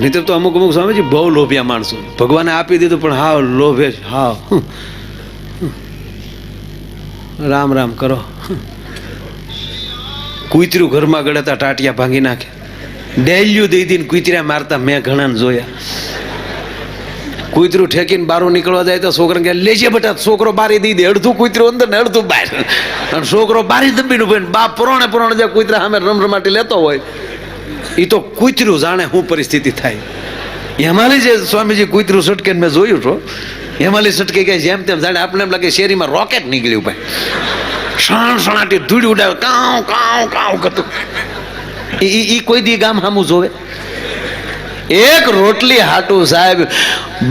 નહીતર તો અમુક અમુક સ્વામીજી બહુ લોભિયા માણસો ભગવાને આપી દીધું, પણ હા લોભે હા. રામ રામ કરો. કૂતર્યું ઘરમાં ગળતા ટાટિયા ભાંગી નાખે. ડેલ્યું દઈ દઈને કુતર્યા મારતા મેં ઘણાને જોયા. કુતરું ઠેકીને બારું નીકળવા જાય તો છોકરાને કે લેજે બટા, છોકરો બારી દઈ દે, અડધું કુતરું અંદર ને અડધું બહાર. અને છોકરો બારી દંબીનું ભાઈ બાપ પુરાણે પુરાણે જે કૂતરા સામે રમરમાટી લેતો હોય એ તો કૂતરું જાણે શું પરિસ્થિતિ થાય. હેમાલી જે સ્વામીજી કૂતરું સટકે મેં જોયું છો હેમાલી સટકે કે જેમ તેમ જાણે આપણે એમ લાગે શેરીમાં રોકેટ નીકળ્યું ભાઈ. સણ સણાટી ધૂળ ઉડાવે, કાઉ કાઉ કાઉ કરતું. એ કોઈ દી ગામ સામું જોવે? એક રોટલી હાટું સાહેબ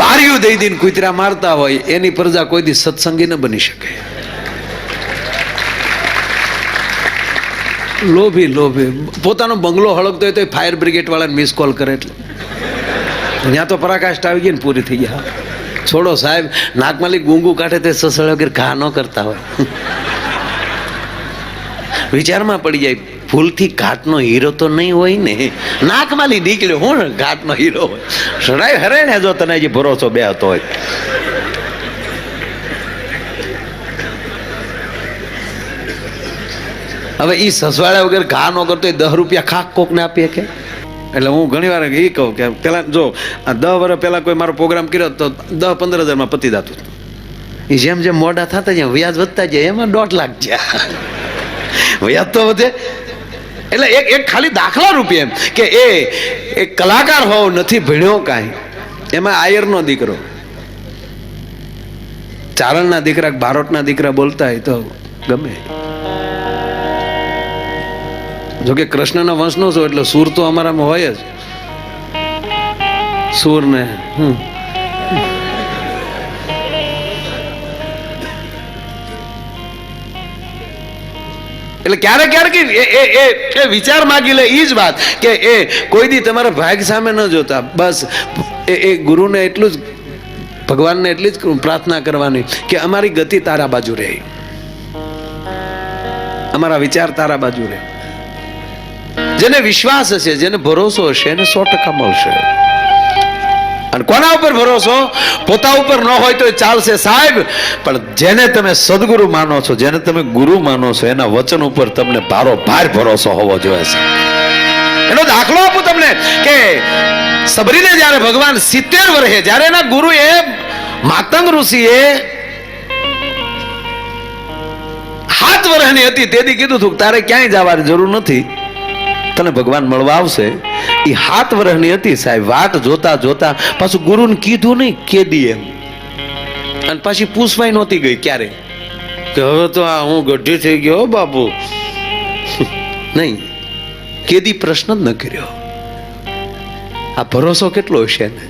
બારીઓ દઈ દઈને કૂતરા મારતા હોય, એની પ્રજા કોઈ દી સત્સંગી ન બની શકે. લોભી લોભી. પોતાનો બંગલો હળગતો હોય તો ફાયર બ્રિગેડ વાળાને મિસ કોલ કરે એટલે. ત્યાં તો પરાકાષ્ટ આવી ગઈ ને પૂરી થઈ ગયા છોડો સાહેબ નાકમાલી ગુંગુ કાઢે તે સસળ વગેરે ઘા ન કરતા હોય. વિચારમાં પડી જાય, ભૂલથી ઘાટનો હીરો તો નહીં હોય ને. નાકમાલી નીકળ્યો, હું ઘાટનો હીરો હોય. સડાય હરે ને જો તને જે ભરોસો બે હતો હોય. હવે એ સસવાળા વગર ઘા ન કરતો દસ રૂપિયા ખાક કોકને આપીએ કે એટલે હું ઘણી વાર એ કહું કે પેલા જો આ દસ વર્ષ પહેલા કોઈ મારો પ્રોગ્રામ કર્યો તો દસ પંદર હજારમાં પતી જતું એ જેમ જેમ મોડા થતા જાય વ્યાજ વધતા જાય એમાં દોઢ લાખ જ્યાં વ્યાજ તો વધે. એટલે એક એક ખાલી દાખલા રૂપે એમ કે એ એક કલાકાર હોવ નથી ભણ્યો કાંઈ. એમાં આયરનો દીકરો. ચારણના દીકરા બારોટના દીકરા બોલતા હોય તો ગમે. જોકે કૃષ્ણના વંશનો છો એટલે સૂર તો અમારામાં હોય જ. સૂર ને એટલે ક્યારેક ક્યારેક એ એ એ વિચાર માગી લે એ જ વાત કે એ કોઈ દી તમારા ભાગ સામે ન જોતા. બસ, એ એ ગુરુને એટલું જ, ભગવાનને એટલી જ પ્રાર્થના કરવાની કે અમારી ગતિ તારા બાજુ રહે. અમારા વિચાર તારા બાજુ રહે. જેને વિશ્વાસ હશે, જેને ભરોસો હશે, એને સો ટકા મળશે. અને કોના ઉપર ભરોસો? પોતા ઉપર ન હોય તો એ ચાલશે સાહેબ, પણ જેને તમે સદગુરુ માનો છો, જેને તમે ગુરુ માનો છો, એના વચન ઉપર તમને ભારો ભાર ભરોસો હોવો જોઈએ છે એનો દાખલો આપું તમને કે સબરીને જ્યારે ભગવાન સિત્તેર વર્ષે, જ્યારે એના ગુરુએ માતંગ ઋષિએ સાત વર્ષની હતી, તેથી કીધું હતું તારે ક્યાંય જવાની જરૂર નથી. તને ભગવાન મળવા આવશે એ હાથ વરહની હતી સાહેબ વાટ જોતા જોતા પાછું ગુરુને કીધું નહીં, કેદી એમ. અને પાછી પૂછવાય નહોતી ગઈ ક્યારે. કે હવે તો આ હું ગઢી થઈ ગયો બાપુ. નહીં, કેદી પ્રશ્ન જ ન કર્યો. આ ભરોસો કેટલો હશે ને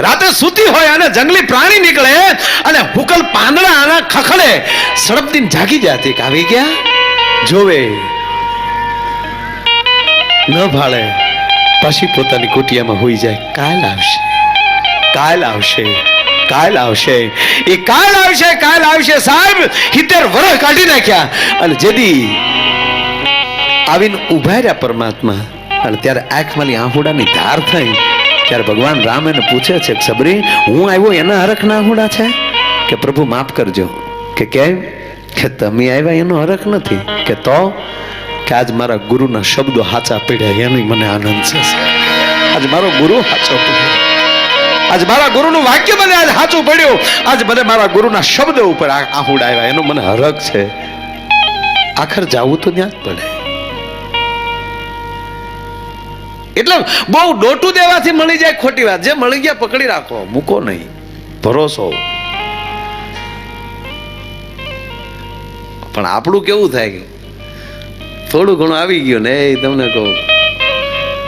રાતે સૂતી હોય અને જંગલી પ્રાણી નીકળે અને હુકલ પાંદડા આના ખખડે સડપદીન જાગી જાતી. કે આવી ગયા? જોવે. ન ભાળે. પાછી પોતાની કુટિયામાં હોઈ જાય. કાલ આવશે. કાલ આવશે. કાલ આવશે. એ કાલ આવશે કાલ આવશે. સાહેબ, હિતેર વરસ કાઢી નાખ્યા. અને જેદી આવીને ઊભા રહ્યા પરમાત્મા, અને ત્યારે આંખમાંની આહુડાની ધાર થઈ. ત્યારે ભગવાન રામ એને પૂછે છે સબરી, હું આવ્યો એના હરખના આહુડા છે? કે પ્રભુ માફ કરજો. કે કેમ? કે તમે આવ્યા એનો હરખ નથી. કે તો? કે આજ મારા ગુરુના શબ્દો હાચા પડ્યા એની મને આનંદ છે. આજ મારો ગુરુ હાચો પીડ્યો. આજ મારા ગુરુનું વાક્ય મને આજ સાચું પડ્યું. આજ મને મારા ગુરુના શબ્દ ઉપર આહુડ આવ્યા. એનો મને હરક છે. આખર જાવું તો ત્યાં જ પડે. એટલે બહુ ડોટું દેવાથી મળી જાય ખોટી વાત. જે મળી ગયા પકડી રાખો. મૂકો નહીં. ભરોસો. પણ આપણું કેવું થાય કે થોડું ઘણું આવી ગયું ને એ તમને કહું.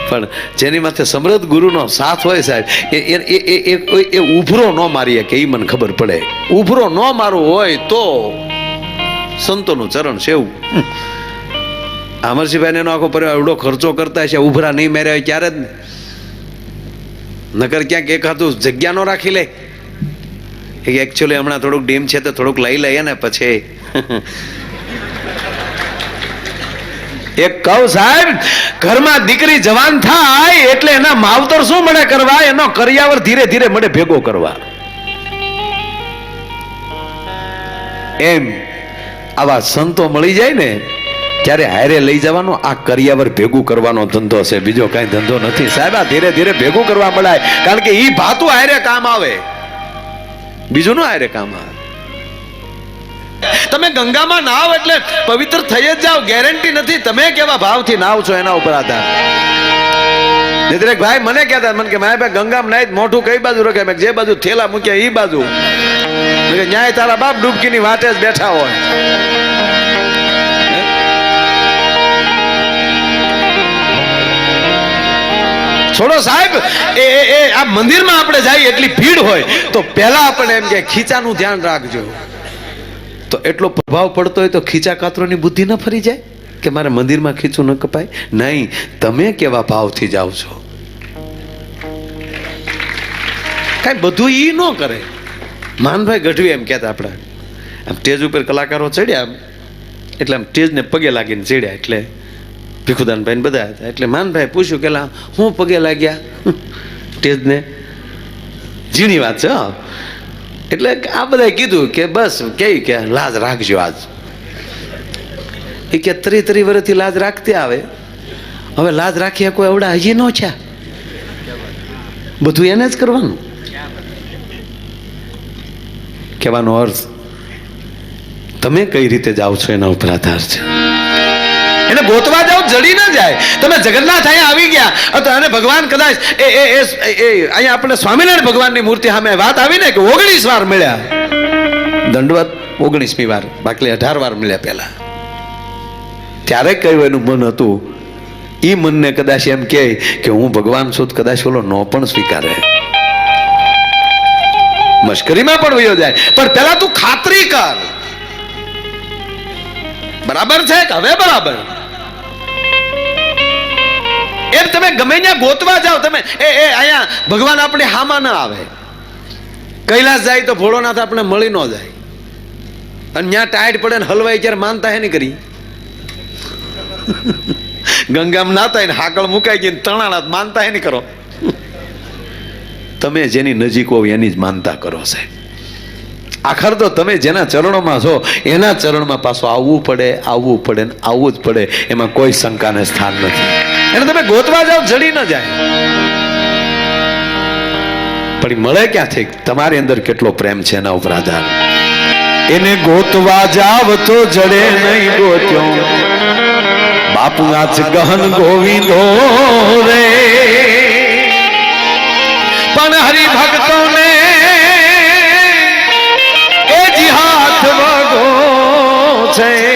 પણ જેની માથે સમૃદ્ધ ગુરુનો સાથ હોય સાહેબ, એ, એ- એ એ- એ એ ઉભરો ન મારીએ કે એ મને ખબર પડે. ઉભરો ન મારવું હોય તો સંતોનું ચરણ છે એવું અમરસિંહભાઈ એનો આખો પરિવાર એવડો ખર્ચો કરતા છે ઉભરા નહીં મેર્યા ક્યારે જ નકર ક્યાંક એક હાથું જગ્યા નો રાખી લે. એકચ્યુઅલી હમણાં થોડુંક ડીમ છે તો થોડુંક લઈ લઈએ ને પછી. એક કહું સાહેબ, ઘરમાં દીકરી જવાન થાય એટલે એના માવતર શું મળે કરવા? એનો કરિયાવર ધીરે ધીરે મળે ભેગો કરવા. એમ આવા સંતો મળી જાય ને, ત્યારે હારે લઈ જવાનો, આ કરિયાવર ભેગું કરવાનો ધંધો છે. બીજો કઈ ધંધો નથી સાહેબ, આ ધીરે ધીરે ભેગું કરવા મળાય. કારણ કે એ ભાતું હારે કામ આવે. બીજું નું હારે કામ આવે. તમે ગંગામાં નાવ એટલે પવિત્ર થઈ જ જાવ ગેરંટી નથી. તમે કેવા ભાવથી નાવ છો એના ઉપર આધાર? ભાઈ મને કહેતા મને કે મારા ભાઈ ગંગામાં નાય મોઢું કઈ બાજુ રખે? મેં જે બાજુ થેલા મૂક્યા એ બાજુ. ન્યાય તારા બાપ ડૂબકીની વાટે જ બેઠા હોય. છોડો સાહેબ, એ- એ આ મંદિરમાં આપણે જઈએ એટલી ભીડ હોય, તો પહેલા આપણે એમ કે ખીચાનું ધ્યાન રાખજો. તો એટલો પ્રભાવ પડતો હોય તો ખીચા કાતરોની બુદ્ધિ ન ફરી જાય? કે મારે મંદિરમાં ખીચું ન કપાય? નહીં, તમે કેવા ભાવથી જાઓ છો? કાંઈ બધું ઈ ન કરે. માનભાઈ ગઢવી એમ કહેતા આપણે. આમ સ્ટેજ ઉપર કલાકારો ચડ્યા એટલે આમ સ્ટેજને પગે લાગીને ચડ્યા, એટલે ભીખુદાનભાઈને બધા હતા. એટલે માનભાઈ પૂછ્યું કે હું પગે લાગ્યા? સ્ટેજને? ઝીણી વાત છે. એટલે આ બધા કીધું કે બસ કે કે લાજ રાખજો આજ. એ કે ત્રી ત્રી વર્ષથી લાજ રાખતી આવે. હવે લાજ રાખ્યા કોઈ અવડા હજી ન છે બધું એને જ કરવાનું. કહેવાનો અર્થ, તમે કઈ રીતે જાઓ છો એના ઉપર આધાર છે? એને ગોતવા જાઓ, જડી ના જાય. તમે જગન્નાથ અહીંયા આવી ગયા. તો અને ભગવાન કદાચ એ એ એ અહીંયા આપણે સ્વામિનારાયણ ભગવાનની મૂર્તિ સામે વાત આવી ને કે ઓગણીસ વાર મળ્યા. દંડવત ઓગણીસમી વાર, બાકી અઢાર વાર મળ્યા પહેલા. ત્યારે કયું એનું મન હતું. એ મનને કદાચ એમ કહે કે હું ભગવાન છું કદાચ ઓલો નો પણ સ્વીકારે. મશ્કરીમાં પણ વયો જાય. પણ પહેલા તું ખાતરી કર. બરાબર છે કે હવે બરાબર? એમ તમે ગમે ત્યાં ગોતવા જાઓ, તમે, એ એ, અહીંયા ભગવાન આપણે હામાં ના આવે. કૈલાસ જાય તો ભોળોનાથ આપણે મળી ન જાય. અને ત્યાં ટાઈટ પડે ને હલવાઈ ક્યારે માનતા હે નહીં કરી. ગંગામાં નાતા ને હાકળ મુકાઈ ગઈ ને તણાણા માનતા હે નહીં કરો. તમે જેની નજીક હોવ એની જ માનતા કરો સાહેબ આખર તો તમે જેના ચરણોમાં છો, એના ચરણમાં પાછું આવવું પડે આવવું પડે ને આવવું જ પડે. એમાં કોઈ શંકાને સ્થાન નથી. એને તમે ગોતવા જાઓ, જડી ન જાય. પણ મળે ક્યાંથી? તમારી અંદર કેટલો પ્રેમ છે એના ઉપર આધાર એને ગોતવા જાવ તો જડે નહીં ગોત્યો. બાપુ ગહન ગોવિંદો રે. પણ હરિભક્તોને એ જી હાથ વગો છે.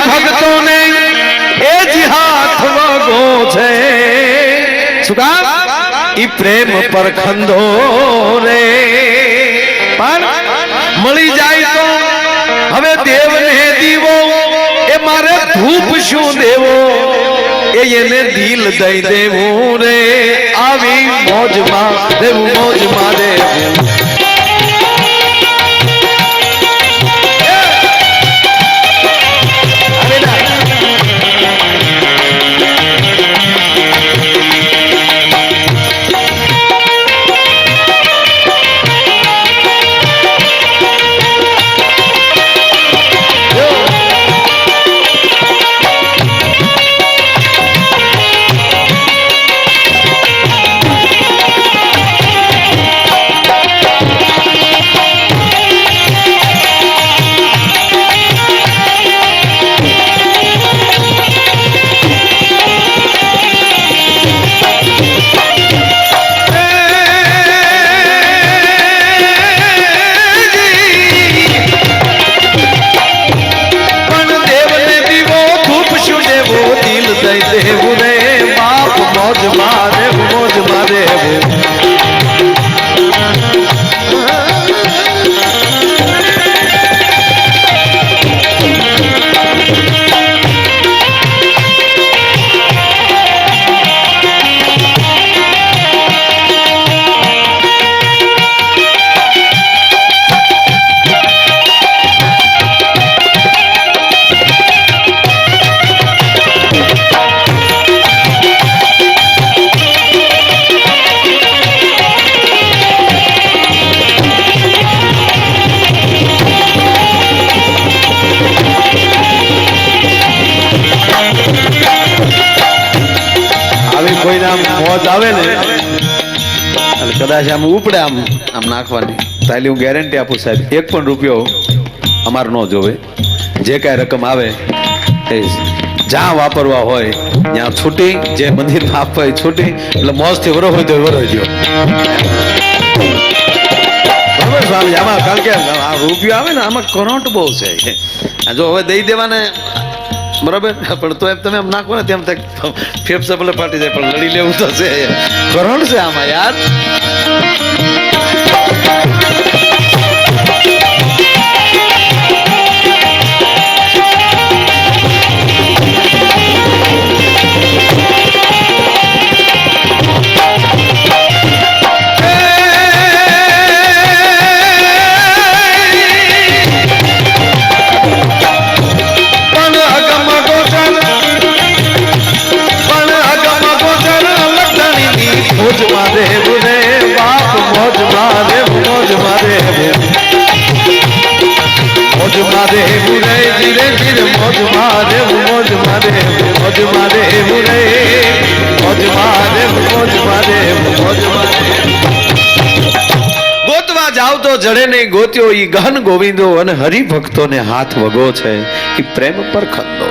હરિભક્તોને એ જ હાથ વગો છે. શું ઈ પ્રેમ પર ખંધો રે. પણ મળી જાય તો હવે દેવને દીવો, એ મારે ધૂપ શું દેવો? એ એને દિલ દઈ દેવું રે. આવી મોજમાં, દેવું મોજમાં દેવું. કોઈને આમ મોજ આવે ને અને કદાચ આમ ઉપડે આમ આમ નાખવાની. તાલી હું ગેરંટી આપું સાહેબ, એક પણ રૂપિયો અમાર ન જોવે. જે કાંઈ રકમ આવે, એ જ્યાં વાપરવા હોય, ત્યાં છૂટી, જે મંદિરમાં આપવા હોય છૂટી, એટલે મોજથી વરો હોય તો વરો ગયો. સ્વામી, આમાં કારણ કે આ રૂપિયો આવે ને, આમાં કરંટ બહુ છે. જો હવે દઈ દેવાને બરાબર? પણ તો એમ તમે એમ નાખો ને, તેમ ફેફસા ભલે ફાટી જાય, પણ લડી લેવું તો છે. કરંટ છે આમાં, યાર. મોજમાં રહેવું રે ધીરે ધીરે મોજમાં રહેવું મોજમાં રહેવું મોજમાં રહેવું રે મોજ મારે મોજ મારે મોજ મારે. ગોતવા જાવ તો જડે નહીં ગોત્યો ઈ ગહન ગોવિંદો અને હરિભક્તોને હાથ વગો છે એ પ્રેમ પર ખંદો.